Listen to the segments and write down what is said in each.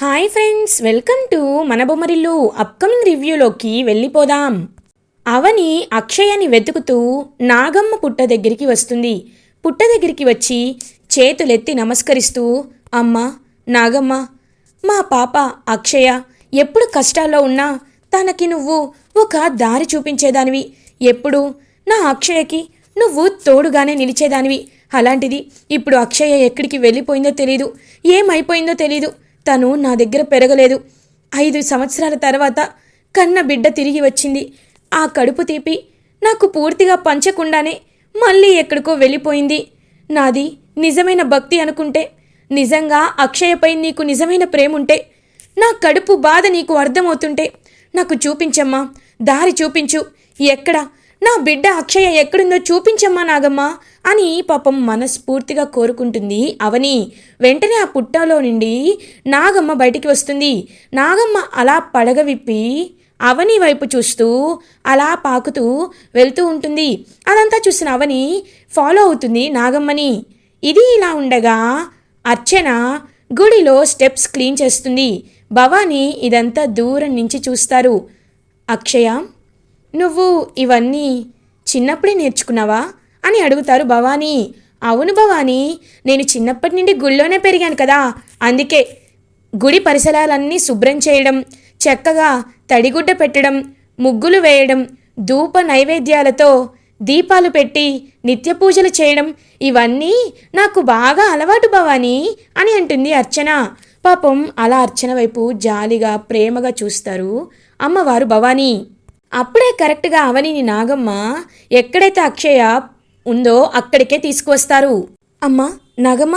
Hi friends welcome to మన Bommarillu upcoming రివ్యూలోకి వెళ్ళిపోదాం. అవని అక్షయని వెతుకుతూ నాగమ్మ పుట్ట దగ్గరికి వస్తుంది. పుట్ట దగ్గరికి వచ్చి చేతులెత్తి నమస్కరిస్తూ అమ్మ నాగమ్మ మా పాప అక్షయ ఎప్పుడు కష్టాల్లో ఉన్నా తనకి నువ్వు ఒక దారి చూపించేదానివి. ఎప్పుడు? నా అక్షయకి నువ్వు తోడుగానే నిలిచేదానివి. అలాంటిది ఇప్పుడు అక్షయ ఎక్కడికి వెళ్ళిపోయిందో తెలీదు. ఏమైపోయిందో తెలీదు. తను నా దగ్గర పెరగలేదు. ఐదు సంవత్సరాల తర్వాత కన్న బిడ్డ తిరిగి వచ్చింది. ఆ కడుపు తీపి నాకు పూర్తిగా పంచకుండానే మళ్ళీ ఎక్కడికో వెళ్ళిపోయింది. నాది నిజమైన భక్తి అనుకుంటే నిజంగా అక్షయపై నీకు నిజమైన ప్రేమ ఉంటే నా కడుపు బాధ నీకు అర్థమవుతుంటే నాకు చూపించమ్మా దారి చూపించు. ఎక్కడ? నా బిడ్డ అక్షయ ఎక్కడుందో చూపించమ్మా నాగమ్మ. అని పాపం మనస్ఫూర్తిగా కోరుకుంటుంది అవని. వెంటనే ఆ పుట్టలో నుండి నాగమ్మ బయటికి వస్తుంది. నాగమ్మ అలా పడగ విప్పి అవని వైపు చూస్తూ అలా పాకుతూ వెళ్తూ ఉంటుంది. అదంతా చూసిన అవని ఫాలో అవుతుంది నాగమ్మని. ఇది ఇలా ఉండగా అర్చన గుడిలో స్టెప్స్ క్లీన్ చేస్తుంది. భవానీ ఇదంతా దూరం నుంచి చూస్తారు. అక్షయ నువ్వు ఇవన్నీ చిన్నప్పుడే నేర్చుకున్నావా? అని అడుగుతారు భవానీ. అవును భవానీ నేను చిన్నప్పటి నుండి గుళ్ళోనే పెరిగాను కదా అందుకే గుడి పరిసరాలన్నీ శుభ్రం చేయడం చక్కగా తడిగుడ్డ పెట్టడం ముగ్గులు వేయడం ధూప నైవేద్యాలతో దీపాలు పెట్టి నిత్య పూజలు చేయడం ఇవన్నీ నాకు బాగా అలవాటు భవానీ అని అంటుంది అర్చన. పాపం అలా అర్చన వైపు జాలిగా ప్రేమగా చూస్తారు అమ్మవారు భవానీ. అప్పుడే కరెక్ట్గా అవనిని నాగమ్మ ఎక్కడైతే అక్షయ ఉందో అక్కడికే తీసుకువస్తారు. అమ్మా నాగమ్మ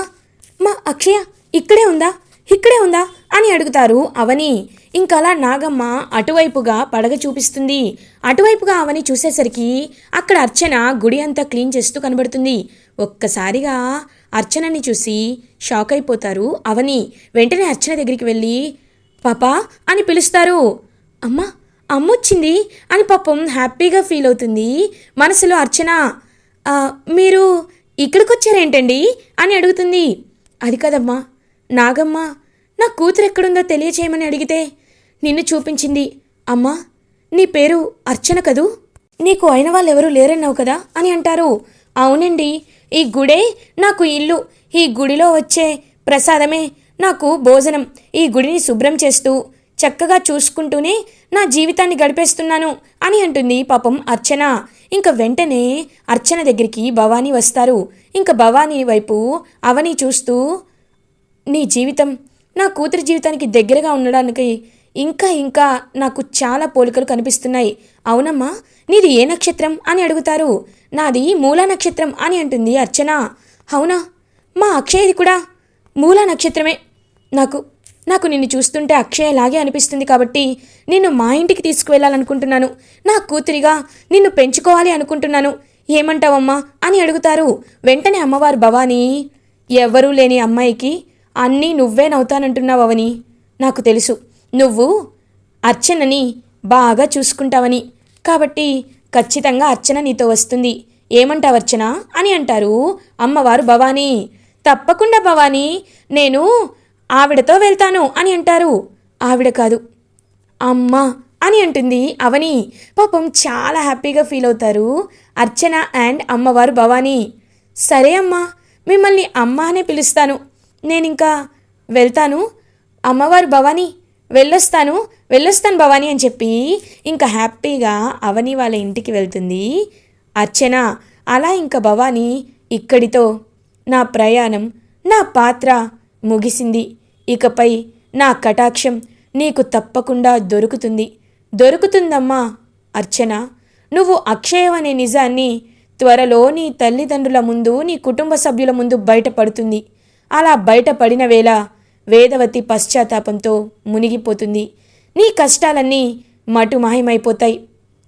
మా అక్షయ ఇక్కడే ఉందా? ఇక్కడే ఉందా? అని అడుగుతారు అవని. ఇంకలా నాగమ్మ అటువైపుగా పడగ చూపిస్తుంది. అటువైపుగా అవని చూసేసరికి అక్కడ అర్చన గుడి అంతా క్లీన్ చేస్తూ కనబడుతుంది. ఒక్కసారిగా అర్చనని చూసి షాక్ అయిపోతారు అవని. వెంటనే అర్చన దగ్గరికి వెళ్ళి పాపా అని పిలుస్తారు. అమ్మా అమ్మొచ్చింది అని పాపం హ్యాపీగా ఫీల్ అవుతుంది మనసులో అర్చన. మీరు ఇక్కడికి వచ్చారేంటండి అని అడుగుతుంది. అది కదమ్మా నాగమ్మ నా కూతురు ఎక్కడుందో తెలియచేయమని అడిగితే నిన్ను చూపించింది. అమ్మా నీ పేరు అర్చన కదూ? నీకు అయిన వాళ్ళు ఎవరూ లేరన్నావు కదా అని అంటారు. అవునండి ఈ గుడే నాకు ఇల్లు ఈ గుడిలో వచ్చే ప్రసాదమే నాకు భోజనం ఈ గుడిని శుభ్రం చేస్తూ చక్కగా చూసుకుంటూనే నా జీవితాన్ని గడిపేస్తున్నాను అని అంటుంది పాపం అర్చన. ఇంకా వెంటనే అర్చన దగ్గరికి భవానీ వస్తారు. ఇంకా భవానీ వైపు అవని చూస్తూ నీ జీవితం నా కూతురి జీవితానికి దగ్గరగా ఉండడానికి ఇంకా ఇంకా నాకు చాలా పోలికలు కనిపిస్తున్నాయి. అవునమ్మా నీది ఏ నక్షత్రం? అని అడుగుతారు. నాది మూలా నక్షత్రం అని అంటుంది అర్చన. అవునా? మా అక్షయది కూడా మూలా నక్షత్రమే నాకు. నాకు నిన్ను చూస్తుంటే అక్షయలాగే అనిపిస్తుంది కాబట్టి నిన్ను మా ఇంటికి తీసుకువెళ్ళాలనుకుంటున్నాను. నా కూతురిగా నిన్ను పెంచుకోవాలి అనుకుంటున్నాను. ఏమంటావమ్మా అని అడుగుతారు వెంటనే అమ్మవారు భవానీ. ఎవ్వరూ లేని అమ్మాయికి అన్నీ నువ్వే అవని. నాకు తెలుసు. నువ్వు అర్చనని బాగా చూసుకుంటావని. కాబట్టి ఖచ్చితంగా అర్చన నీతో వస్తుంది. ఏమంటావు అర్చన? అని అంటారు అమ్మవారు భవానీ. తప్పకుండా భవానీ. నేను ఆవిడతో వెళ్తాను అని అంటారు. ఆవిడ కాదు. అమ్మా అని అంటుంది అవని. పాపం చాలా హ్యాపీగా ఫీల్ అవుతారు అర్చన అండ్ అమ్మవారు భవానీ. సరే అమ్మా మిమ్మల్ని అమ్మ అనే పిలుస్తాను. నేను ఇంకా వెళ్తాను. అమ్మవారు భవానీ వెళ్ళొస్తాను వెళ్ళొస్తాను భవానీ అని చెప్పి ఇంకా హ్యాపీగా అవని వాళ్ళ ఇంటికి వెళ్తుంది. అర్చన అలా ఇంకా భవానీ ఇక్కడితో నా ప్రయాణం నా పాత్ర ముగిసింది. ఇకపై నా కటాక్షం నీకు తప్పకుండా దొరుకుతుంది. దొరుకుతుందమ్మా అర్చన. నువ్వు అక్షయం అనే నిజాన్ని త్వరలో నీ తల్లిదండ్రుల ముందు నీ కుటుంబ సభ్యుల ముందు బయటపడుతుంది. అలా బయటపడిన వేళ వేదవతి పశ్చాత్తాపంతో మునిగిపోతుంది. నీ కష్టాలన్నీ మటుమాయమైపోతాయి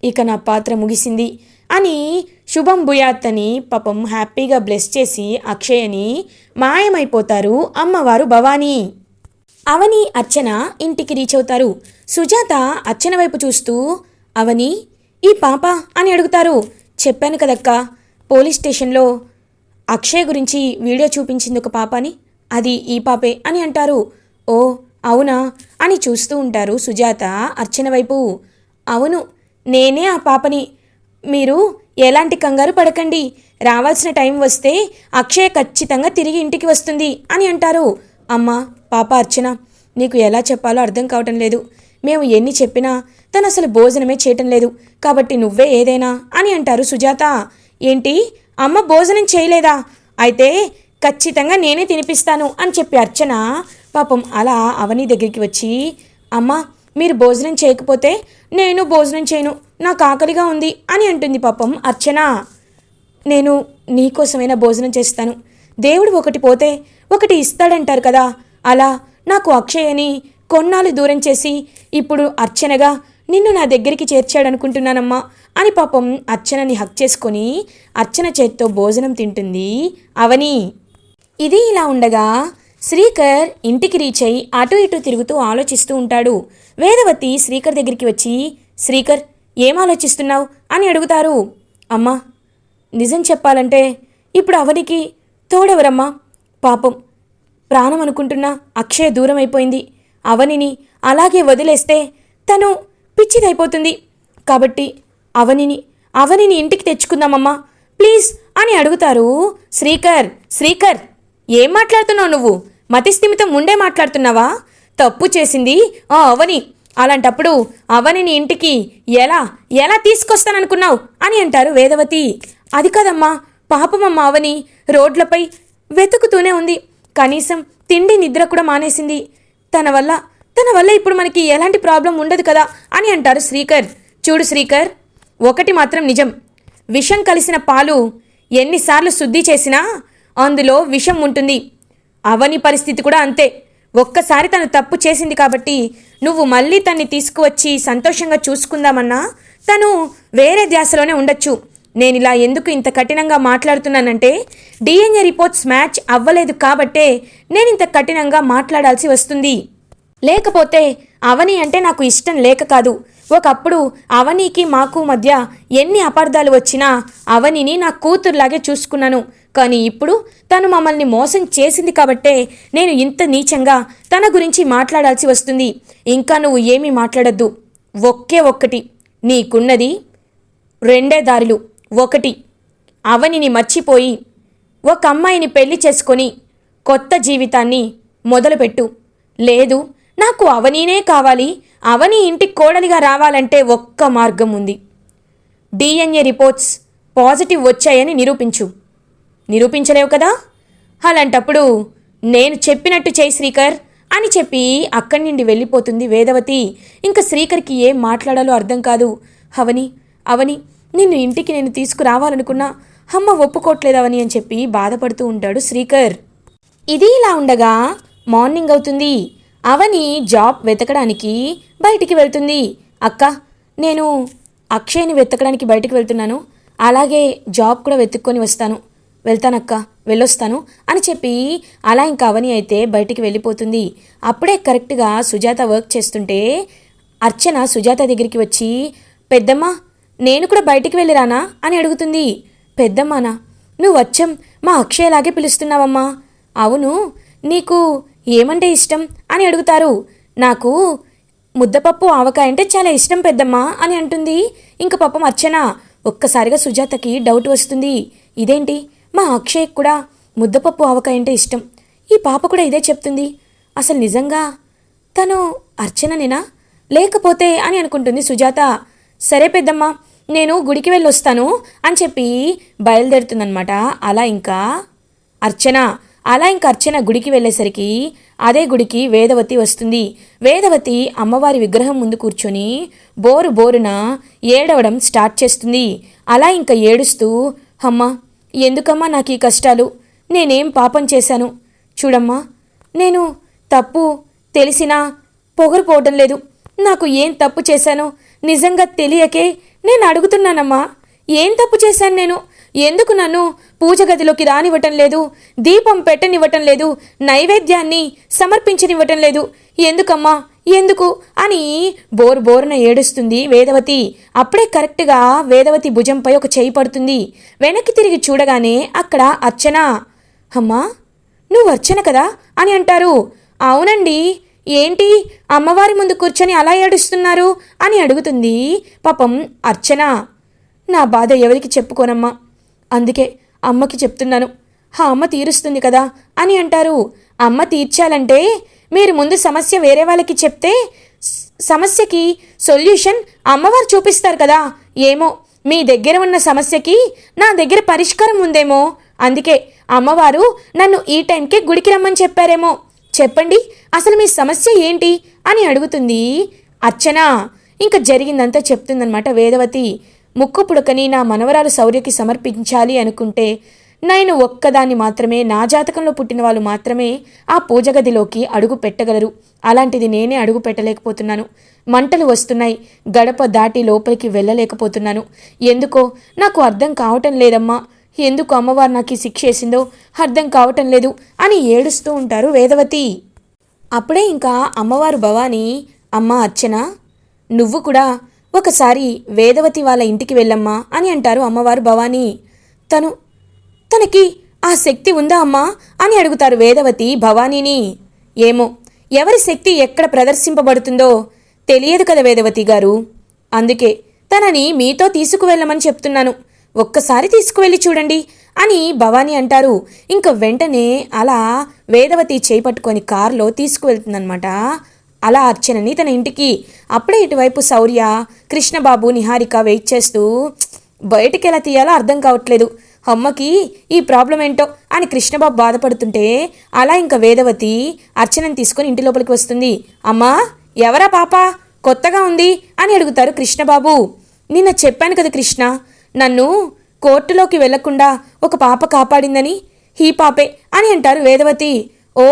ఇక నా పాత్ర ముగిసింది అని శుభం భూయాత్ అని పాపం హ్యాపీగా బ్లెస్ చేసి అక్షయని మాయమైపోతారు అమ్మవారు భవానీ. అవని అర్చన ఇంటికి రీచ్ అవుతారు. సుజాత అర్చన వైపు చూస్తూ అవని ఈ పాప అని అడుగుతారు. చెప్పాను కదక్క పోలీస్ స్టేషన్లో అక్షయ్ గురించి వీడియో చూపించింది ఒక పాప అని అది ఈ పాపే అని అంటారు. ఓ అవునా అని చూస్తూ ఉంటారు సుజాత అర్చన వైపు. అవును నేనే ఆ పాపని. మీరు ఎలాంటి కంగారు పడకండి. రావాల్సిన టైం వస్తే అక్షయ్ ఖచ్చితంగా తిరిగి ఇంటికి వస్తుంది అని అంటారు. అమ్మా పాప అర్చన నీకు ఎలా చెప్పాలో అర్థం కావటం లేదు. మేము ఎన్ని చెప్పినా తను అసలు భోజనమే చేయటం లేదు. కాబట్టి నువ్వే ఏదైనా అని అంటారు సుజాత. ఏంటి? అమ్మ భోజనం చేయలేదా? అయితే ఖచ్చితంగా నేనే తినిపిస్తాను అని చెప్పి అర్చన పాపం అలా అవని దగ్గరికి వచ్చి అమ్మా మీరు భోజనం చేయకపోతే నేను భోజనం చేయను. నాకు ఆకలిగా ఉంది అని అంటుంది పాపం అర్చన. నేను నీకోసమైనా భోజనం చేస్తాను. దేవుడు ఒకటి పోతే ఒకటి ఇస్తాడంటారు కదా. అలా నాకు అక్షయని కొన్నాళ్ళు దూరం చేసి ఇప్పుడు అర్చనగా నిన్ను నా దగ్గరికి చేర్చాడనుకుంటున్నానమ్మా అని పాపం అర్చనని హక్ చేసుకొని అర్చన చేత్తో భోజనం తింటుంది అవని. ఇది ఇలా ఉండగా శ్రీకర్ ఇంటికి రీచ్ అయి అటు ఇటు తిరుగుతూ ఆలోచిస్తూ ఉంటాడు. వేదవతి శ్రీకర్ దగ్గరికి వచ్చి శ్రీకర్ ఏం ఆలోచిస్తున్నావు? అని అడుగుతారు. అమ్మా నిజం చెప్పాలంటే ఇప్పుడు అవనికి తోడెవరమ్మా? పాపం. ప్రాణం అనుకుంటున్నా అక్షయ దూరం అయిపోయింది అవనిని అలాగే వదిలేస్తే తను పిచ్చిదైపోతుంది. కాబట్టి అవనిని అవనిని ఇంటికి తెచ్చుకుందామమ్మా. ప్లీజ్ అని అడుగుతారు శ్రీకర్. శ్రీకర్ ఏం మాట్లాడుతున్నావు నువ్వు? మతిస్థిమితం ఉండే మాట్లాడుతున్నావా? తప్పు చేసింది ఆ అవని. అలాంటప్పుడు అవనిని ఇంటికి ఎలా ఎలా తీసుకొస్తాననుకున్నావు అని అంటారు వేదవతి. అది కాదమ్మా పాపమమ్మ అవని. రోడ్లపై వెతుకుతూనే ఉంది. కనీసం తిండి నిద్ర కూడా మానేసింది. తన వల్ల తన వల్ల ఇప్పుడు మనకి ఎలాంటి ప్రాబ్లం ఉండదు కదా అని అంటారు శ్రీకర్. చూడు శ్రీకర్ ఒకటి మాత్రం నిజం. విషం కలిసిన పాలు ఎన్నిసార్లు శుద్ధి చేసినా అందులో విషం ఉంటుంది. అవని పరిస్థితి కూడా అంతే. ఒక్కసారి తను తప్పు చేసింది కాబట్టి నువ్వు మళ్ళీ తన్ని తీసుకువచ్చి సంతోషంగా చూసుకుందామన్నా తను వేరే ధ్యాసలోనే ఉండొచ్చు. నేను ఇలా ఎందుకు ఇంత కఠినంగా మాట్లాడుతున్నానంటే డిఎన్ఏ రిపోర్ట్స్ మ్యాచ్ అవ్వలేదు కాబట్టే నేను ఇంత కఠినంగా మాట్లాడాల్సి వస్తుంది. లేకపోతే అవని అంటే నాకు ఇష్టం లేక కాదు. ఒకప్పుడు అవనీకి మాకు మధ్య ఎన్ని అపార్థాలు వచ్చినా అవనిని నా కూతురులాగే చూసుకున్నాను. కానీ ఇప్పుడు తను మమ్మల్ని మోసం చేసింది కాబట్టే నేను ఇంత నీచంగా తన గురించి మాట్లాడాల్సి వస్తుంది. ఇంకా నువ్వు ఏమీ మాట్లాడద్దు. ఒకే ఒక్కటి. నీకున్నది రెండే దారులు. ఒకటి. అవనిని మర్చిపోయి ఒక అమ్మాయిని పెళ్ళి చేసుకొని కొత్త జీవితాన్ని మొదలుపెట్టు. లేదు నాకు అవనీనే కావాలి. అవని ఇంటికి కోడలిగా రావాలంటే ఒక్క మార్గం ఉంది. డిఎన్ఏ రిపోర్ట్స్ పాజిటివ్ వచ్చాయని నిరూపించు. నిరూపించలేవు కదా? అలాంటప్పుడు నేను చెప్పినట్టు చేయి శ్రీకర్ అని చెప్పి అక్కడి నుండి వెళ్ళిపోతుంది వేదవతి. ఇంకా శ్రీకర్కి ఏం మాట్లాడాలో అర్థం కాదు. అవని అవని నిన్ను ఇంటికి నేను తీసుకురావాలనుకున్నా అమ్మ ఒప్పుకోవట్లేదు అవని అని చెప్పి బాధపడుతూ ఉంటాడు శ్రీకర్. ఇది ఇలా ఉండగా మార్నింగ్ అవుతుంది. అవని జాబ్ వెతకడానికి బయటికి వెళ్తుంది. అక్క నేను అక్షయ్ని వెతకడానికి బయటికి వెళ్తున్నాను. అలాగే జాబ్ కూడా వెతుక్కొని వస్తాను. వెళ్తానక్క వెళ్ళొస్తాను అని చెప్పి అలా ఇంకా అవని అయితే బయటికి వెళ్ళిపోతుంది. అప్పుడే కరెక్ట్గా సుజాత వర్క్ చేస్తుంటే అర్చన సుజాత దగ్గరికి వచ్చి పెద్దమ్మ నేను కూడా బయటికి వెళ్ళిరానా అని అడుగుతుంది. పెద్దమ్మానా నువ్వు వచ్చం మా అక్షయలాగే పిలుస్తున్నావమ్మా. అవును నీకు ఏమంటే ఇష్టం? అని అడుగుతారు. నాకు ముద్దపప్పు ఆవకాయ అంటే చాలా ఇష్టం పెద్దమ్మా అని అంటుంది. ఇంక పాపం అర్చన ఒక్కసారిగా సుజాతకి డౌట్ వస్తుంది. ఇదేంటి? మా అక్షయ్ కూడా ముద్దపప్పు ఆవకాయ అంటే ఇష్టం. ఈ పాప కూడా ఇదే చెప్తుంది. అసలు నిజంగా తను అర్చననేనా? లేకపోతే అని అనుకుంటుంది సుజాత. సరే పెద్దమ్మ నేను గుడికి వెళ్ళొస్తాను అని చెప్పి బయలుదేరుతుందనమాట అలా ఇంకా అర్చన అలా ఇంక అర్చన గుడికి వెళ్ళేసరికి అదే గుడికి వేదవతి వస్తుంది. వేదవతి అమ్మవారి విగ్రహం ముందు కూర్చొని బోరు బోరున ఏడవడం స్టార్ట్ చేస్తుంది. అలా ఇంకా ఏడుస్తూ అమ్మా ఎందుకమ్మా నాకు ఈ కష్టాలు? నేనేం పాపం చేశాను? చూడమ్మా నేను తప్పు తెలిసినా పొగరుపోవటం లేదు. నాకు ఏం తప్పు చేశానో నిజంగా తెలియకే నేను అడుగుతున్నానమ్మా. ఏం తప్పు చేశాను నేను? ఎందుకు నన్ను పూజ గదిలోకి రానివ్వటం లేదు? దీపం పెట్టనివ్వటం లేదు? నైవేద్యాన్ని సమర్పించనివ్వటం లేదు? ఎందుకమ్మా? ఎందుకు? అని బోరు బోరున ఏడుస్తుంది వేదవతి. అప్పుడే కరెక్ట్గా వేదవతి భుజంపై ఒక చేయి పడుతుంది. వెనక్కి తిరిగి చూడగానే అక్కడ అర్చన. అమ్మా నువ్వు అర్చన కదా? అని అంటారు. అవునండి ఏంటి? అమ్మవారి ముందు కూర్చొని అలా ఏడుస్తున్నారు? అని అడుగుతుంది పాపం అర్చన. నా బాధ ఎవరికి చెప్పుకోనమ్మా. అందుకే అమ్మకి చెప్తున్నాను. హా అమ్మ తీరుస్తుంది కదా అని అంటారు. అమ్మ తీర్చాలంటే మీరు ముందు సమస్య వేరే వాళ్ళకి చెప్తే సమస్యకి సొల్యూషన్ అమ్మవారు చూపిస్తారు కదా. ఏమో మీ దగ్గర ఉన్న సమస్యకి నా దగ్గర పరిష్కారం ఉందేమో. అందుకే అమ్మవారు నన్ను ఈ టైంకి గుడికి రమ్మని చెప్పారేమో. చెప్పండి అసలు మీ సమస్య ఏంటి? అని అడుగుతుంది అర్చన. ఇంకా జరిగిందంతా చెప్తుందనమాట వేదవతి. ముక్కు పుడకని నా మనవరాలు శౌర్యకి సమర్పించాలి అనుకుంటే నేను ఒక్కదాన్ని మాత్రమే నా జాతకంలో పుట్టిన వాళ్ళు మాత్రమే ఆ పూజ గదిలోకి అడుగు పెట్టగలరు. అలాంటిది నేనే అడుగు పెట్టలేకపోతున్నాను. మంటలు వస్తున్నాయి. గడప దాటి లోపలికి వెళ్ళలేకపోతున్నాను. ఎందుకో నాకు అర్థం కావటం లేదమ్మా. ఎందుకు అమ్మవారు నాకు ఈ శిక్ష వేసిందో అర్థం కావటం లేదు అని ఏడుస్తూ ఉంటారు వేదవతి. అప్పుడే ఇంకా అమ్మవారు భవాని అమ్మ అర్చన నువ్వు కూడా ఒకసారి వేదవతి వాళ్ళ ఇంటికి వెళ్ళమ్మా అని అంటారు అమ్మవారు భవాని. తను తనకి ఆ శక్తి ఉందా అమ్మా అని అడుగుతారు వేదవతి భవానీని. ఏమో ఎవరి శక్తి ఎక్కడ ప్రదర్శింపబడుతుందో తెలియదు కదా వేదవతి గారు. అందుకే తనని మీతో తీసుకువెళ్ళమని చెప్తున్నాను. ఒక్కసారి తీసుకువెళ్ళి చూడండి అని భవానీ అంటారు. ఇంక వెంటనే అలా వేదవతి చేపట్టుకొని కారులో తీసుకువెళ్తుందనమాట అలా అర్చనని తన ఇంటికి. అప్పుడే ఇటువైపు శౌర్య కృష్ణబాబు నిహారిక వెయిట్ చేస్తూ బయటికి ఎలా తీయాలో అర్థం కావట్లేదు. అమ్మకి ఈ ప్రాబ్లం ఏంటో? అని కృష్ణబాబు బాధపడుతుంటే అలా ఇంకా వేదవతి అర్చనని తీసుకొని ఇంటి లోపలికి వస్తుంది. అమ్మా ఎవరా పాప? కొత్తగా ఉంది? అని అడుగుతారు కృష్ణబాబు. నిన్న చెప్పాను కదా కృష్ణ నన్ను కోర్టులోకి వెళ్ళకుండా ఒక పాప కాపాడిందని హీ పాపే అని అంటారు వేదవతి. ఓ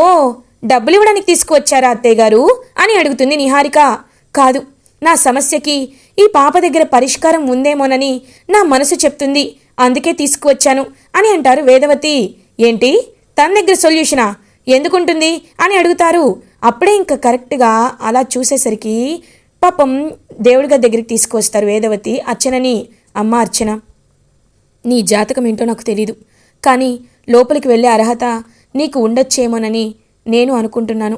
డబ్బులు ఇవ్వడానికి తీసుకువచ్చారా అత్తయ్య గారు? అని అడుగుతుంది నిహారిక. కాదు నా సమస్యకి ఈ పాప దగ్గర పరిష్కారం ఉందేమోనని నా మనసు చెప్తుంది. అందుకే తీసుకువచ్చాను అని అంటారు వేదవతి. ఏంటి? తన దగ్గర సొల్యూషనా? ఎందుకుంటుంది? అని అడుగుతారు. అప్పుడే ఇంకా కరెక్ట్గా అలా చూసేసరికి పాపం దేవుడిగా దగ్గరికి తీసుకువస్తారు వేదవతి అర్చనని. అమ్మ అర్చన నీ జాతకం ఏంటో నాకు తెలీదు. కానీ లోపలికి వెళ్ళే అర్హత నీకు ఉండొచ్చేమోనని నేను అనుకుంటున్నాను.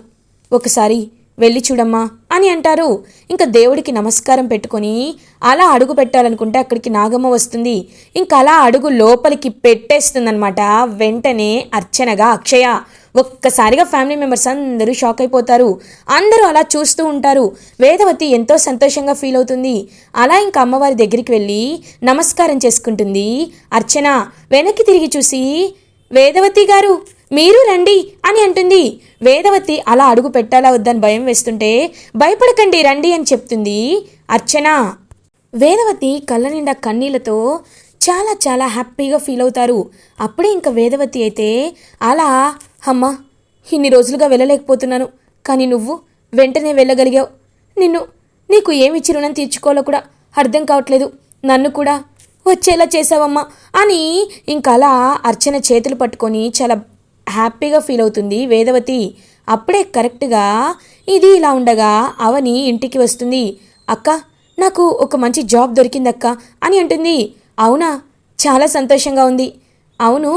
ఒకసారి వెళ్ళి చూడమ్మా అని అంటారు. ఇంకా దేవుడికి నమస్కారం పెట్టుకొని అలా అడుగు పెట్టాలనుకుంటే అక్కడికి నాగమ్మ వస్తుంది. ఇంకా అలా అడుగు లోపలికి పెట్టేస్తుందనమాట వెంటనే అర్చనగా అక్షయ ఒక్కసారిగా ఫ్యామిలీ మెంబర్స్ అందరూ షాక్ అయిపోతారు. అందరూ అలా చూస్తూ ఉంటారు. వేదవతి ఎంతో సంతోషంగా ఫీల్ అవుతుంది. అలా ఇంకా అమ్మవారి దగ్గరికి వెళ్ళి నమస్కారం చేసుకుంటుంది. అర్చన వెనక్కి తిరిగి చూసి వేదవతి గారు మీరు రండి అని అంటుంది. వేదవతి అలా అడుగు పెట్టాలా వద్దని భయం వేస్తుంటే భయపడకండి రండి అని చెప్తుంది అర్చన. వేదవతి కళ్ళ నిండా కన్నీళ్ళతో చాలా చాలా హ్యాపీగా ఫీల్ అవుతారు. అప్పుడే ఇంకా వేదవతి అయితే అలా అమ్మా ఇన్ని రోజులుగా వెళ్ళలేకపోతున్నాను. కానీ నువ్వు వెంటనే వెళ్ళగలిగావు. నిన్ను నీకు ఏమిచ్చి రుణం తీర్చుకోవాలో కూడా అర్థం కావట్లేదు. నన్ను కూడా వచ్చేలా చేసావమ్మా అని ఇంకా అలా అర్చన చేతులు పట్టుకొని చాలా హ్యాపీగా ఫీల్ అవుతుంది వేదవతి. అప్పుడే కరెక్ట్గా ఇది ఇలా ఉండగా అవని ఇంటికి వస్తుంది. అక్క నాకు ఒక మంచి జాబ్ దొరికిందక్క అని అంటుంది. అవునా? చాలా సంతోషంగా ఉంది. అవును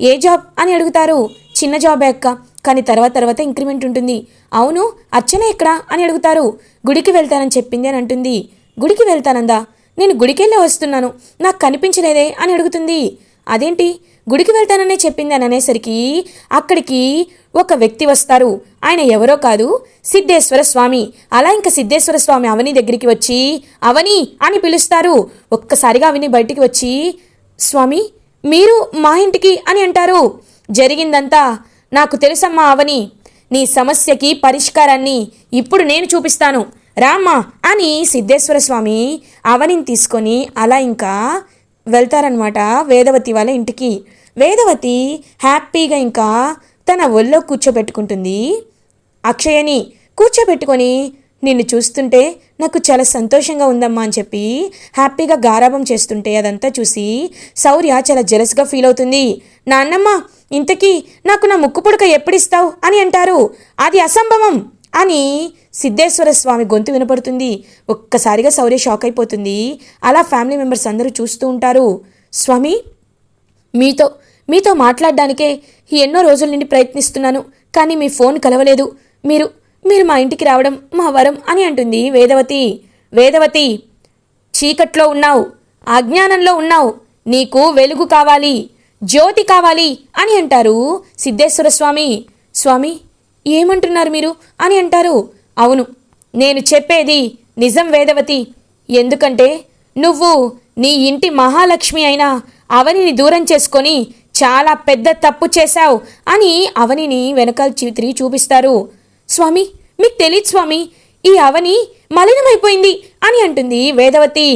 ఏ జాబ్ అని అడుగుతారు? చిన్న జాబే అక్క. కానీ తర్వాత తర్వాత ఇంక్రిమెంట్ ఉంటుంది. అవును అర్చన ఎక్కడా అని అడుగుతారు. గుడికి వెళ్తానని చెప్పింది అని అంటుంది. గుడికి వెళ్తానందా? నేను గుడికెళ్ళే వస్తున్నాను. నాకు కనిపించలేదే అని అడుగుతుంది. అదేంటి? గుడికి వెళ్తాననే చెప్పింది అని అనేసరికి అక్కడికి ఒక వ్యక్తి వస్తారు. ఆయన ఎవరో కాదు సిద్ధేశ్వర స్వామి. అలా ఇంకా సిద్ధేశ్వర స్వామి అవని దగ్గరికి వచ్చి అవని అని పిలుస్తారు. ఒక్కసారిగా అవని బయటికి వచ్చి స్వామి మీరు మా ఇంటికి అని అంటారు. జరిగిందంతా నాకు తెలుసమ్మా అవని. నీ సమస్యకి పరిష్కారాన్ని ఇప్పుడు నేను చూపిస్తాను. రామ్మా అని సిద్ధేశ్వర స్వామి అవనిని తీసుకొని అలా ఇంకా వెళ్తారనమాట వేదవతి వాళ్ళ ఇంటికి. వేదవతి హ్యాపీగా ఇంకా తన ఒళ్ళో కూర్చోబెట్టుకుంటుంది. అక్షయని కూర్చోబెట్టుకొని నిన్ను చూస్తుంటే నాకు చాలా సంతోషంగా ఉందమ్మా అని చెప్పి హ్యాపీగా గారాబం చేస్తుంటే అదంతా చూసి శౌర్య చాలా జెలస్గా ఫీల్ అవుతుంది. నాన్నమ్మ ఇంతకీ నాకు నా ముక్కు పుడక ఎప్పుడిస్తావు అని అంటారు. అది అసంభవం అని సిద్ధేశ్వర స్వామి గొంతు వినపడుతుంది. ఒక్కసారిగా శౌర్య షాక్ అయిపోతుంది. అలా ఫ్యామిలీ మెంబర్స్ అందరూ చూస్తూ ఉంటారు. స్వామి మీతో మీతో మాట్లాడడానికే ఎన్నో రోజుల నుండి ప్రయత్నిస్తున్నాను కానీ మీ ఫోన్ కలవలేదు. మీరు మీరు మా ఇంటికి రావడం మా వరం అని అంటుంది వేదవతి. వేదవతి చీకట్లో ఉన్నావు అజ్ఞానంలో ఉన్నావు. నీకు వెలుగు కావాలి. జ్యోతి కావాలి అని అంటారు సిద్ధేశ్వర స్వామి. స్వామి ఏమంటున్నారు మీరు? అని అంటారు. అవును నేను చెప్పేది నిజం వేదవతి. ఎందుకంటే నువ్వు నీ ఇంటి మహాలక్ష్మి అయిన అవనిని దూరం చేసుకొని చాలా పెద్ద తప్పు చేశావు అని అవనిని వెనకాల చిత్రి చూపిస్తారు. స్వామి మీకు తెలియదు స్వామి ఈ అవని మలినమైపోయింది అని అంటుంది వేదవతి.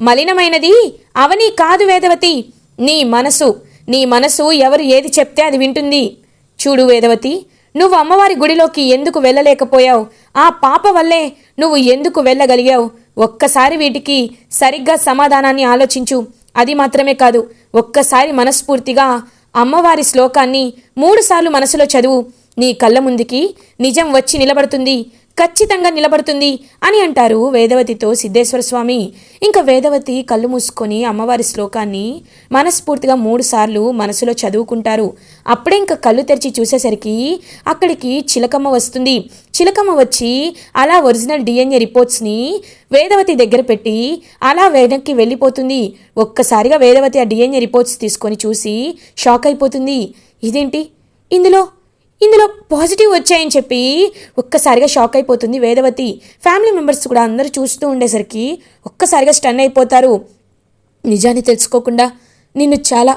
మలినమైనది అవని కాదు వేదవతి నీ మనసు. నీ మనసు ఎవరు ఏది చెప్తే అది వింటుంది. చూడు వేదవతి నువ్వు అమ్మవారి గుడిలోకి ఎందుకు వెళ్ళలేకపోయావు? ఆ పాప వల్లే నువ్వు ఎందుకు వెళ్ళగలిగావు? ఒక్కసారి వీటికి సరిగ్గా సమాధానాన్ని ఆలోచించు. అది మాత్రమే కాదు ఒక్కసారి మనస్ఫూర్తిగా అమ్మవారి శ్లోకాన్ని మూడుసార్లు మనసులో చదువు. నీ కళ్ళ ముందుకి నిజం వచ్చి నిలబడుతుంది. ఖచ్చితంగా నిలబడుతుంది అని అంటారు వేదవతితో సిద్ధేశ్వర స్వామి. ఇంకా వేదవతి కళ్ళు మూసుకొని అమ్మవారి శ్లోకాన్ని మనస్ఫూర్తిగా మూడుసార్లు మనసులో చదువుకుంటారు. అప్పుడే ఇంకా కళ్ళు తెరిచి చూసేసరికి అక్కడికి చిలకమ్మ వస్తుంది. చిలకమ్మ వచ్చి అలా ఒరిజినల్ డిఎన్ఏ రిపోర్ట్స్ని వేదవతి దగ్గర పెట్టి అలా వెనక్కి వెళ్ళిపోతుంది. ఒక్కసారిగా వేదవతి ఆ డిఎన్ఏ రిపోర్ట్స్ తీసుకొని చూసి షాక్ అయిపోతుంది. ఇదేంటి? ఇందులో ఇందులో పాజిటివ్ వచ్చాయని చెప్పి ఒక్కసారిగా షాక్ అయిపోతుంది వేదవతి. ఫ్యామిలీ మెంబర్స్ కూడా అందరూ చూస్తూ ఉండేసరికి ఒక్కసారిగా స్టన్ అయిపోతారు. నిజాన్ని తెలుసుకోకుండా నిన్ను చాలా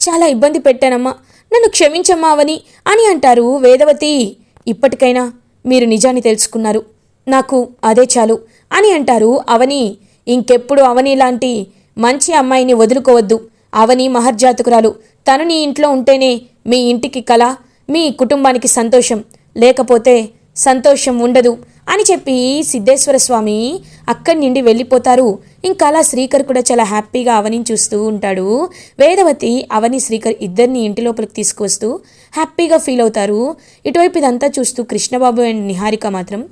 చాలా ఇబ్బంది పెట్టానమ్మా నన్ను క్షమించమ్మా అవని అని అంటారు వేదవతి. ఇప్పటికైనా మీరు నిజాన్ని తెలుసుకున్నారు. నాకు అదే చాలు అని అంటారు అవని. ఇంకెప్పుడు అవని లాంటి మంచి అమ్మాయిని వదులుకోవద్దు. అవని మహర్జాతకురాలు. తను నీ ఇంట్లో ఉంటేనే మీ ఇంటికి కళ మీ కుటుంబానికి సంతోషం లేకపోతే సంతోషం ఉండదు అని చెప్పి సిద్ధేశ్వర స్వామి అక్కడి నుండి వెళ్ళిపోతారు. ఇంకా అలా శ్రీకర్ కూడా చాలా హ్యాపీగా అవని చూస్తూ ఉంటాడు. వేదవతి అవని శ్రీకర్ ఇద్దరిని ఇంటి లోపలికి తీసుకొస్తూ హ్యాపీగా ఫీల్ అవుతారు. ఇటువైపు ఇదంతా చూస్తూ కృష్ణబాబు అండ్ నిహారిక మాత్రం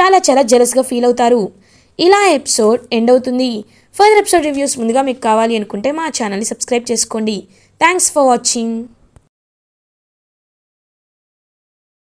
చాలా చాలా జెలస్గా ఫీల్ అవుతారు. ఇలా ఎపిసోడ్ ఎండ్ అవుతుంది. ఫర్దర్ ఎపిసోడ్ రివ్యూస్ ముందుగా మీకు కావాలి అనుకుంటే మా ఛానల్ని సబ్స్క్రైబ్ చేసుకోండి. Thanks for watching.